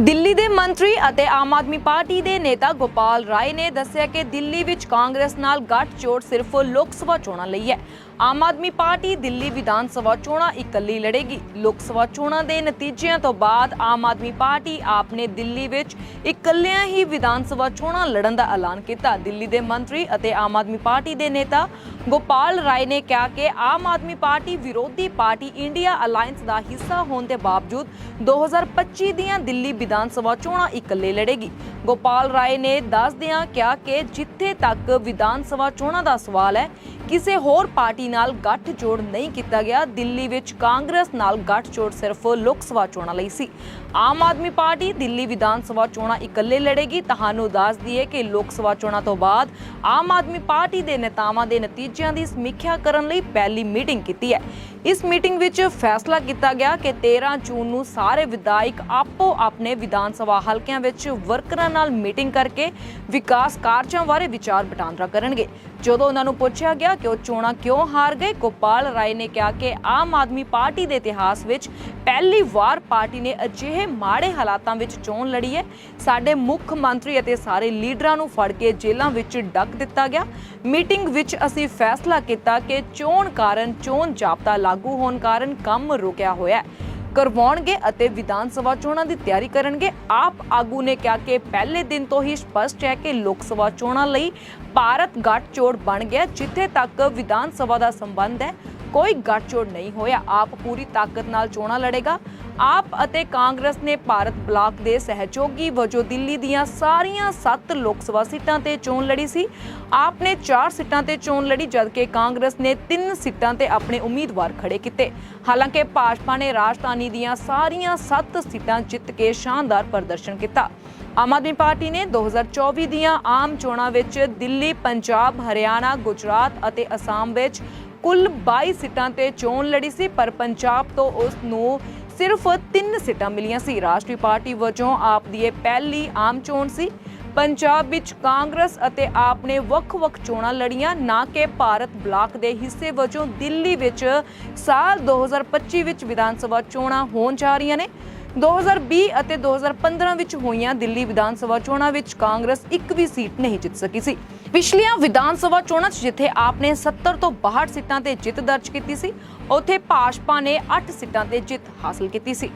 ਦਿੱਲੀ ਦੇ ਮੰਤਰੀ ਅਤੇ ਆਮ ਆਦਮੀ ਪਾਰਟੀ ਦੇ ਨੇਤਾ ਗੋਪਾਲ ਰਾਏ ਨੇ ਦੱਸਿਆ ਕਿ ਦਿੱਲੀ ਵਿੱਚ ਕਾਂਗਰਸ ਨਾਲ ਗੱਠਜੋੜ ਸਿਰਫ ਲੋਕ ਸਭਾ ਚੋਣਾਂ ਲਈ ਹੈ। ਆਮ ਆਦਮੀ ਪਾਰਟੀ ਦਿੱਲੀ ਵਿਧਾਨ ਸਭਾ ਚੋਣਾਂ ਇਕੱਲੀ ਲੜੇਗੀ। ਲੋਕ ਸਭਾ ਚੋਣਾਂ ਦੇ ਨਤੀਜਿਆਂ ਤੋਂ ਬਾਅਦ ਆਮ ਆਦਮੀ ਪਾਰਟੀ ਆਪ ਦਿੱਲੀ ਵਿੱਚ ਇਕੱਲਿਆਂ ਹੀ ਵਿਧਾਨ ਸਭਾ ਚੋਣਾਂ ਲੜਨ ਦਾ ਐਲਾਨ ਕੀਤਾ। ਦਿੱਲੀ ਦੇ ਮੰਤਰੀ ਅਤੇ ਆਮ ਆਦਮੀ ਪਾਰਟੀ ਦੇ ਨੇਤਾ ਗੋਪਾਲ ਰਾਏ ਨੇ ਕਿਹਾ ਕਿ ਆਮ ਆਦਮੀ ਪਾਰਟੀ ਵਿਰੋਧੀ ਪਾਰਟੀ ਇੰਡੀਆ ਅਲਾਈਅੰਸ ਦਾ ਹਿੱਸਾ ਹੋਣ ਦੇ ਬਾਵਜੂਦ 2025 ਦੀਆਂ ਦਿੱਲੀ ਵਿਧਾਨ ਸਭਾ ਚੋਣਾਂ ਇਕੱਲੇ ਲੜੇਗੀ। ਗੋਪਾਲ ਰਾਏ ਨੇ ਦੱਸਦਿਆਂ ਕਿਹਾ ਕਿ ਜਿੱਥੇ ਤੱਕ ਵਿਧਾਨ ਸਭਾ ਚੋਣਾਂ ਦਾ ਸਵਾਲ ਹੈ, ਕਿਸੇ ਹੋਰ ਪਾਰਟੀ ਨਾਲ ਗੱਠਜੋੜ ਨਹੀਂ ਕੀਤਾ ਗਿਆ। ਦਿੱਲੀ ਵਿੱਚ ਕਾਂਗਰਸ ਨਾਲ ਗੱਠਜੋੜ ਸਿਰਫ ਲੋਕ ਸਭਾ ਚੋਣਾਂ ਲਈ ਸੀ। ਆਮ ਆਦਮੀ ਪਾਰਟੀ ਦਿੱਲੀ ਵਿਧਾਨ ਸਭਾ ਚੋਣਾਂ ਇਕੱਲੇ ਲੜੇਗੀ। ਤੁਹਾਨੂੰ ਦੱਸ ਦਈਏ ਕਿ ਲੋਕ ਸਭਾ ਚੋਣਾਂ ਤੋਂ ਬਾਅਦ ਆਮ ਆਦਮੀ ਪਾਰਟੀ ਦੇ ਨੇਤਾਵਾਂ ਦੇ ਨਤੀਜਿਆਂ ਦੀ ਸਮੀਖਿਆ ਕਰਨ ਲਈ ਪਹਿਲੀ ਮੀਟਿੰਗ ਕੀਤੀ ਹੈ। ਇਸ ਮੀਟਿੰਗ ਵਿੱਚ ਫੈਸਲਾ ਕੀਤਾ ਗਿਆ ਕਿ 13 ਜੂਨ ਨੂੰ ਸਾਰੇ ਵਿਧਾਇਕ ਆਪੋ ਆਪਣੇ ਵਿਧਾਨ ਸਭਾ ਹਲਕਿਆਂ ਵਿੱਚ ਵਰਕਰਾਂ ਨਾਲ ਮੀਟਿੰਗ ਕਰਕੇ ਵਿਕਾਸ ਕਾਰਜਾਂ ਬਾਰੇ ਵਿਚਾਰ ਵਟਾਂਦਰਾ ਕਰਨਗੇ। ਜਦੋਂ ਉਹਨਾਂ ਨੂੰ ਪੁੱਛਿਆ ਗਿਆ ਕਿ ਉਹ ਚੋਣਾਂ ਕਿਉਂ ਹਾਰ ਗਏ। ਗੋਪਾਲ ਰਾਏ ਨੇ ਕਿਹਾ ਕਿ ਆਮ ਆਦਮੀ ਪਾਰਟੀ ਦੇ ਇਤਿਹਾਸ ਵਿੱਚ ਪਹਿਲੀ ਵਾਰ ਪਾਰਟੀ ਨੇ ਅਜਿਹੇ ਮਾੜੇ ਹਾਲਾਤਾਂ ਵਿੱਚ ਚੋਣ ਲੜੀ ਹੈ। ਸਾਡੇ ਮੁੱਖ ਮੰਤਰੀ ਅਤੇ ਸਾਰੇ ਲੀਡਰਾਂ ਨੂੰ ਫੜ ਕੇ ਜੇਲ੍ਹਾਂ ਵਿੱਚ ਡੱਕ ਦਿੱਤਾ ਗਿਆ। ਮੀਟਿੰਗ ਵਿੱਚ ਅਸੀਂ ਫੈਸਲਾ ਕੀਤਾ ਕਿ ਚੋਣ ਕਾਰਨ ਚੋਣ ਜਾਬਤਾ ਲਾਗੂ ਹੋਣ ਕਾਰਨ ਕੰਮ ਰੁਕਿਆ ਹੋਇਆ ਹੈ। ਕਰਵਾਉਣਗੇ ਅਤੇ ਵਿਧਾਨ ਸਭਾ ਚੋਣਾਂ ਦੀ ਤਿਆਰੀ ਕਰਨਗੇ। ਆਪ ਆਗੂ ਨੇ ਕਿਹਾ ਕਿ ਪਹਿਲੇ ਦਿਨ ਤੋਂ ਹੀ ਸਪਸ਼ਟ ਹੈ ਕਿ ਲੋਕ ਸਭਾ ਚੋਣਾਂ ਲਈ ਭਾਰਤ ਗੱਠਜੋੜ ਬਣ ਗਿਆ, ਜਿੱਥੇ ਤੱਕ ਵਿਧਾਨ ਸਭਾ ਦਾ ਸੰਬੰਧ ਹੈ। ਕੋਈ ਗੱਠਜੋੜ ਨਹੀਂ ਹੋਇਆ। ਆਪ ਪੂਰੀ ਤਾਕਤ ਨਾਲ ਚੋਣਾਂ ਲੜੇਗਾ। ਆਪ ਅਤੇ ਕਾਂਗਰਸ ਨੇ ਭਾਰਤ ਬਲਾਕ ਦੇ ਸਹਿਯੋਗੀ ਵਜੋਂ ਦਿੱਲੀ ਦੀਆਂ ਸਾਰੀਆਂ 7 ਲੋਕ ਸਭਾ ਸੀਟਾਂ ਤੇ ਚੋਣ ਲੜੀ ਸੀ। ਆਪ ਨੇ 4 ਸੀਟਾਂ ਤੇ ਚੋਣ ਲੜੀ ਜਦਕਿ ਕਾਂਗਰਸ ਨੇ 3 ਸੀਟਾਂ ਤੇ ਆਪਣੇ ਉਮੀਦਵਾਰ ਖੜੇ ਕੀਤੇ। ਹਾਲਾਂਕਿ ਭਾਜਪਾ ਨੇ ਰਾਜਧਾਨੀ ਦੀਆਂ ਸਾਰੀਆਂ 7 ਸੀਟਾਂ ਜਿੱਤ ਕੇ ਸ਼ਾਨਦਾਰ ਪ੍ਰਦਰਸ਼ਨ ਕੀਤਾ। ਆਮ ਆਦਮੀ ਪਾਰਟੀ ਨੇ 2024 ਦੀਆਂ ਆਮ ਚੋਣਾਂ ਵਿੱਚ ਦਿੱਲੀ, ਪੰਜਾਬ, ਹਰਿਆਣਾ, ਗੁਜਰਾਤ ਅਤੇ ਅਸਾਮ ਵਿੱਚ ਕੁੱਲ 22 ਸੀਟਾਂ ਤੇ ਚੋਣ ਲੜੀ ਸੀ, ਪਰ ਪੰਜਾਬ ਤੋਂ ਉਸ ਨੂੰ ਸਿਰਫ 3 ਸੀਟਾਂ ਮਿਲੀਆਂ ਸੀ। ਰਾਸ਼ਟਰੀ ਪਾਰਟੀ ਵਜੋਂ ਆਪ ਦੀ ਇਹ ਪਹਿਲੀ ਆਮ ਚੋਣ ਸੀ। ਪੰਜਾਬ ਵਿੱਚ ਕਾਂਗਰਸ ਅਤੇ ਆਪ ਨੇ ਵੱਖ-ਵੱਖ ਚੋਣਾਂ ਲੜੀਆਂ, ਨਾ ਕਿ ਭਾਰਤ ਬਲਾਕ ਦੇ ਹਿੱਸੇ ਵਜੋਂ ਦਿੱਲੀ ਵਿੱਚ ਸਾਲ 2025 ਵਿੱਚ ਵਿਧਾਨ ਸਭਾ ਚੋਣਾਂ ਹੋਣ ਜਾ ਰਹੀਆਂ ਨੇ। 2020 ਅਤੇ 2015 ਵਿੱਚ ਹੋਈਆਂ ਦਿੱਲੀ ਵਿਧਾਨ ਸਭਾ ਚੋਣਾਂ ਵਿੱਚ ਕਾਂਗਰਸ ਇੱਕ ਵੀ ਸੀਟ ਨਹੀਂ ਜਿੱਤ ਸਕੀ ਸੀ। ਪਿਛਲੀਆਂ ਵਿਧਾਨ ਸਭਾ ਚੋਣਾਂ 'ਚ ਜਿੱਥੇ ਆਪ ਨੇ 70 ਤੋਂ 62 ਸੀਟਾਂ ਤੇ ਜਿੱਤ ਦਰਜ ਕੀਤੀ ਸੀ, ਉੱਥੇ ਭਾਜਪਾ ਨੇ 8 ਸੀਟਾਂ ਤੇ ਜਿੱਤ ਹਾਸਲ ਕੀਤੀ ਸੀ।